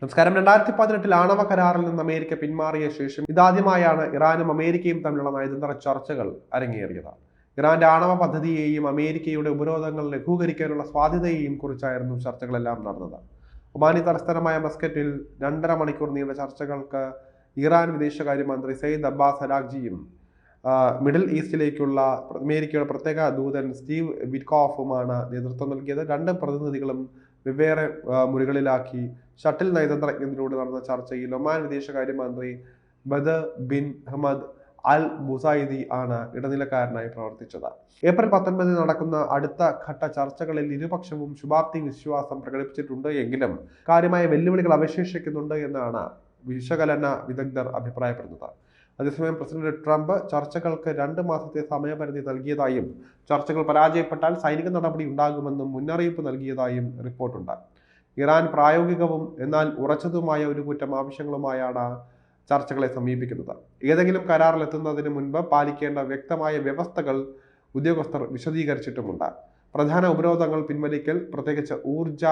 നമസ്കാരം. രണ്ടായിരത്തി പതിനെട്ടിൽ ആണവ കരാറിൽ നിന്ന് അമേരിക്ക പിന്മാറിയ ശേഷം ഇതാദ്യമായാണ് ഇറാനും അമേരിക്കയും തമ്മിലുള്ള നയതന്ത്ര ചർച്ചകൾ അരങ്ങേറിയത്. ഇറാന്റെ ആണവ പദ്ധതിയെയും അമേരിക്കയുടെ ഉപരോധങ്ങൾ ലഘൂകരിക്കാനുള്ള സാധ്യതയെയും കുറിച്ചായിരുന്നു ചർച്ചകളെല്ലാം നടന്നത്. ഒമാനി തലസ്ഥാനമായ മസ്കറ്റിൽ രണ്ടര മണിക്കൂർ നീണ്ട ചർച്ചകൾക്ക് ഇറാൻ വിദേശകാര്യമന്ത്രി സെയ്ദ് അബ്ബാസ് ഹരാഖ്ജിയും മിഡിൽ ഈസ്റ്റിലേക്കുള്ള അമേരിക്കയുടെ പ്രത്യേക ദൂതൻ സ്റ്റീവ് വിറ്റ്കോഫുമാണ് നേതൃത്വം നൽകിയത്. രണ്ട് പ്രതിനിധികളും വെവ്വേറെ മുറികളിലാക്കി ഷട്ടിൽ നയതന്ത്രജ്ഞത്തിലൂടെ നടന്ന ചർച്ചയിൽ ഒമാൻ വിദേശകാര്യമന്ത്രി ബദർ ബിൻ ഹമദ് അൽ മുസായിദി ആണ് ഇടനിലക്കാരനായി പ്രവർത്തിച്ചത്. ഏപ്രിൽ പത്തൊൻപതിന് നടക്കുന്ന അടുത്ത ഘട്ട ചർച്ചകളിൽ ഇരുപക്ഷവും ശുഭാപ്തി വിശ്വാസം പ്രകടിപ്പിച്ചിട്ടുണ്ട് എങ്കിലും കാര്യമായ വെല്ലുവിളികൾ അവശേഷിക്കുന്നുണ്ട് എന്നാണ് വിശകലന വിദഗ്ധർ അഭിപ്രായപ്പെടുന്നത്. അതേസമയം പ്രസിഡന്റ് ട്രംപ് ചർച്ചകൾക്ക് രണ്ട് മാസത്തെ സമയപരിധി നൽകിയതായും ചർച്ചകൾ പരാജയപ്പെട്ടാൽ സൈനിക നടപടി ഉണ്ടാകുമെന്നും മുന്നറിയിപ്പ് നൽകിയതായും റിപ്പോർട്ടുണ്ട്. ഇറാൻ പ്രായോഗികവും എന്നാൽ ഉറച്ചതുമായ ഒരു കൂറ്റം ആവശ്യങ്ങളുമായാണ് ചർച്ചകളെ സമീപിക്കുന്നത്. ഏതെങ്കിലും കരാറിലെത്തുന്നതിന് മുൻപ് പാലിക്കേണ്ട വ്യക്തമായ വ്യവസ്ഥകൾ ഉദ്യോഗസ്ഥർ വിശദീകരിച്ചിട്ടുമുണ്ട്. പ്രധാന ഉപരോധങ്ങൾ പിൻവലിക്കൽ പ്രത്യേകിച്ച് ഊർജ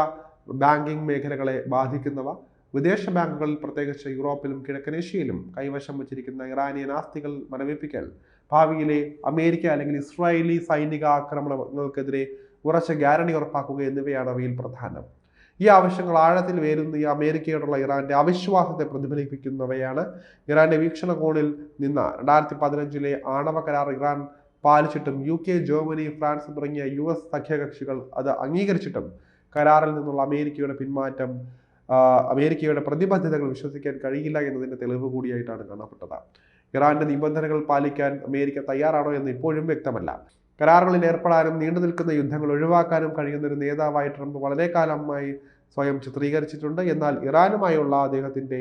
ബാങ്കിംഗ് മേഖലകളെ ബാധിക്കുന്നവ വിദേശ ബാങ്കുകളിൽ പ്രത്യേകിച്ച് യൂറോപ്പിലും കിഴക്കൻ ഏഷ്യയിലും കൈവശം വച്ചിരിക്കുന്ന ഇറാനിയൻ ആസ്തികൾ മരവിപ്പിക്കൽ ഭാവിയിലെ അമേരിക്ക അല്ലെങ്കിൽ ഇസ്രായേലി സൈനിക ആക്രമണങ്ങൾക്കെതിരെ ഉറച്ച ഗ്യാരണ്ടി ഉറപ്പാക്കുക എന്നിവയാണ് അവയിൽ പ്രധാനം. ഈ ആവശ്യങ്ങൾ ആഴത്തിൽ വേരുന്ന ഈ അമേരിക്കയോടുള്ള ഇറാന്റെ അവിശ്വാസത്തെ പ്രതിഫലിപ്പിക്കുന്നവയാണ്. ഇറാന്റെ വീക്ഷണകോണിൽ നിന്ന് രണ്ടായിരത്തി പതിനഞ്ചിലെ ആണവ കരാർ ഇറാൻ പാലിച്ചിട്ടും യു കെ ജർമ്മനി ഫ്രാൻസ് തുടങ്ങിയ യു എസ് സഖ്യകക്ഷികൾ അത് അംഗീകരിച്ചിട്ടും കരാറിൽ നിന്നുള്ള അമേരിക്കയുടെ പിന്മാറ്റം അമേരിക്കയുടെ പ്രതിബദ്ധതകൾ വിശ്വസിക്കാൻ കഴിയില്ല എന്നതിന്റെ തെളിവ് കൂടിയായിട്ടാണ് കാണപ്പെട്ടത്. ഇറാന്റെ നിബന്ധനകൾ പാലിക്കാൻ അമേരിക്ക തയ്യാറാണോ എന്ന് ഇപ്പോഴും വ്യക്തമല്ല. കരാറുകളിൽ ഏർപ്പെടാനും നീണ്ടു നിൽക്കുന്ന യുദ്ധങ്ങൾ ഒഴിവാക്കാനും കഴിയുന്ന ഒരു നേതാവായി ട്രംപ് വളരെ കാലമായി സ്വയം ചിത്രീകരിച്ചിട്ടുണ്ട്. എന്നാൽ ഇറാനുമായുള്ള അദ്ദേഹത്തിന്റെ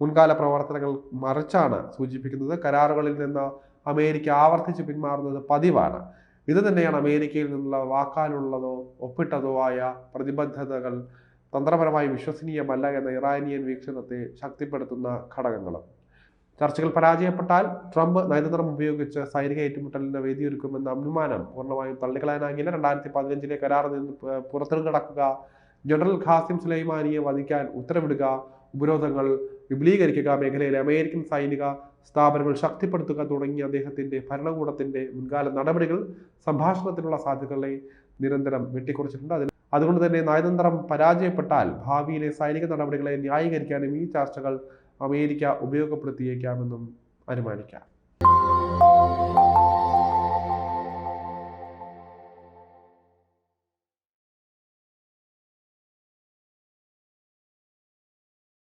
മുൻകാല പ്രവർത്തനങ്ങൾ മറിച്ചാണ് സൂചിപ്പിക്കുന്നത്. കരാറുകളിൽ നിന്ന് അമേരിക്ക ആവർത്തിച്ച് പിന്മാറുന്നത് പതിവാണ്. ഇത് തന്നെയാണ് അമേരിക്കയിൽ നിന്നുള്ള വാക്കാലുള്ളതോ ഒപ്പിട്ടതോ ആയ പ്രതിബദ്ധതകൾ തന്ത്രപരമായി വിശ്വസനീയമല്ല എന്ന ഇറാനിയൻ വീക്ഷണത്തെ ശക്തിപ്പെടുത്തുന്ന ഘടകങ്ങളും. ചർച്ചകൾ പരാജയപ്പെട്ടാൽ ട്രംപ് നയതന്ത്രം ഉപയോഗിച്ച് സൈനിക ഏറ്റുമുട്ടലിന് വേദിയൊരുക്കുമെന്ന അനുമാനം പൂർണമായും തള്ളിക്കളയാനാകില്ല. രണ്ടായിരത്തി പതിനഞ്ചിലെ കരാറിൽ നിന്ന് പുറത്തു കടക്കുക ജനറൽ ഖാസിം സുലൈമാനിയെ വധിക്കാൻ ഉത്തരവിടുക ഉപരോധങ്ങൾ വിപുലീകരിക്കുക മേഖലയിലെ അമേരിക്കൻ സൈനിക സ്ഥാപനങ്ങൾ ശക്തിപ്പെടുത്തുക തുടങ്ങിയ അദ്ദേഹത്തിന്റെ ഭരണകൂടത്തിന്റെ മുൻകാല നടപടികൾ സംഭാഷണത്തിനുള്ള സാധ്യതകളെ നിരന്തരം വെട്ടിക്കുറച്ചിട്ടുണ്ട്. അതിൽ അതുകൊണ്ട് തന്നെ നയതന്ത്രം പരാജയപ്പെട്ടാൽ ഭാവിയിലെ സൈനിക നടപടികളെ ന്യായീകരിക്കാനും ഈ ചർച്ചകൾ അമേരിക്ക ഉപയോഗപ്പെടുത്തിയേക്കാമെന്നും അനുമാനിക്കാം.